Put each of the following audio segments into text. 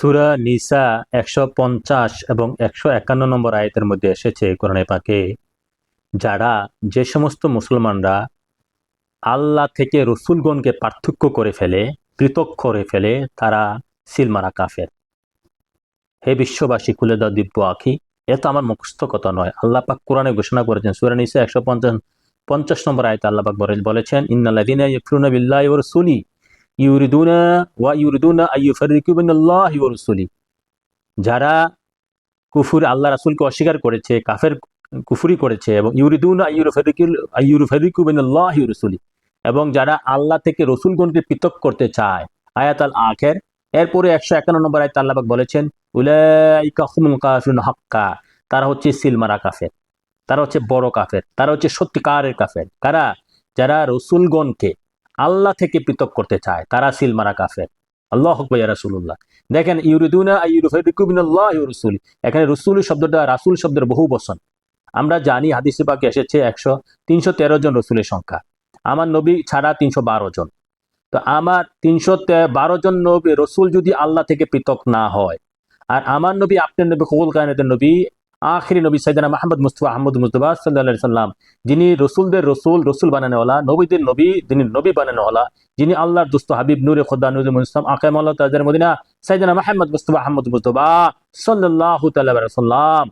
সুরা নিসা একশো পঞ্চাশ এবং একশো একান্ন নম্বর আয়তের মধ্যে এসেছে কোরআনে পাকে, যারা যে সমস্ত মুসলমানরা আল্লাহ থেকে রসুলগণকে পার্থক্য করে ফেলে, পৃথক করে ফেলে, তারা সিলমারা কাফের। হে বিশ্ববাসী, খুলে দাও দিব্য আখি। এ তো আমার মুখস্থ কথা নয়। আল্লাহ পাক কোরআনে ঘোষণা করেছেন, সুরা নিসা একশো পঞ্চাশ পঞ্চাশ নম্বর আয়তে আল্লাহ পাক বলে- বলেছেন, ইন্নাল্লাযীনা ইয়াকফুরুনা বিল্লাহি ওয়া রাসূলি ইউরিদুনা ওয়া ইউরিদুনা ওয়া রাসূলি যারা কুফুর আল্লাহ রাসূলকে অস্বীকার করেছে, কাফের কুফরি করেছে এবং ইউরিদুনা ওয়া রাসূলি এবং যারা আল্লাহ থেকে রসুলগণকে পৃথক করতে চায়। আয়াত আল আখের, এরপরে একশো একান্ন নম্বর আয়াত আল্লাহ পাক বলেছেন, উলাইকা হুমুল কাফিরুন হাক্কা। তারা হচ্ছে সিলমারা কাফের, তারা হচ্ছে বড় কাফের, তারা হচ্ছে সত্যিকারের কাফের। কারা? যারা রসুলগণকে আল্লাহ থেকে পৃথক করতে চায়, তারা সিলমারা কাফের। আল্লাহ হকবাইয়া রাসুল্লাহ দেখেন, ইউরিদুনা এখানে রসুল শব্দটা, রাসুল শব্দের বহু বচন। আমরা জানি হাদিসে পাকে এসেছে একশো, তিনশো তেরো জন রসুলের সংখ্যা। আমার নবী ছাড়া তিনশো বারো জন। তো আমার তিনশো বারো জন নবী, রসুল যদি আল্লাহ থেকে পৃথক না হয়, আর আমার নবী আপনার নবী, কবুল কায়নাতের নবী আখিরি নবী সাইদানা মাহমদ মুস্তফা আহমদ মুস্তফা সাল্লাহ সাল্লাম, যিনি রসুলদের রসুল রসুল বানানোওয়ালা নবীদের নবী, যিনি নবী বানানোওয়ালা যিনি আল্লাহর দুস্ত হাবিব নুরে খোদা নুর মুসলাম আকাম আল্লাহ তাজার মদিনা সাইদানা মাহমদ মুস্তফা আহমদ মুস্তফা সাল্লাহ সাল্লাম।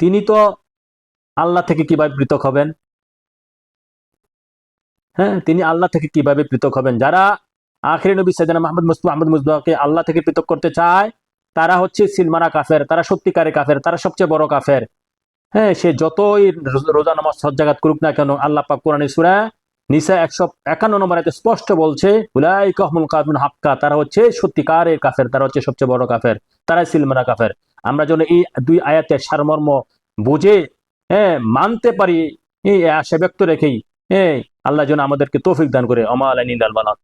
তিনি তো আল্লাহ থেকে কীভাবে পৃথক হবেন? হ্যাঁ তিনি আল্লাহ থেকে কীভাবে পৃথক হবেন? যারা আখরি নবী সাইদানা মাহমুদ মুস্তফা আহমদ মুস্তফাকে আল্লাহ থেকে পৃথক করতে চায় তারা হচ্ছে সিলমারা কাফের, তারা সত্যিকারে কাফের, তারা সবচেয়ে বড় কাফের। হ্যাঁ সে যতই রোজা নামাজ সজ্জাগাত করুক না কেন, আল্লাহ পাক কোরআনে সূরা নিসা একশো একান্ন নম্বর স্পষ্ট বলছে উলাই কহমুল কাফিন হাক্কা, তারা হচ্ছে সত্যিকারের কাফের, তারা হচ্ছে সবচেয়ে বড় কাফের, তারাই সিলমারা কাফের। আমরা যেন এই দুই আয়াতের সারমর্ম বুঝে হ্যাঁ মানতে পারি, এই আশা ব্যক্ত রেখেই হ্যাঁ আল্লাহ যেন আমাদেরকে তৌফিক দান করে। অমা আলাইন বালাক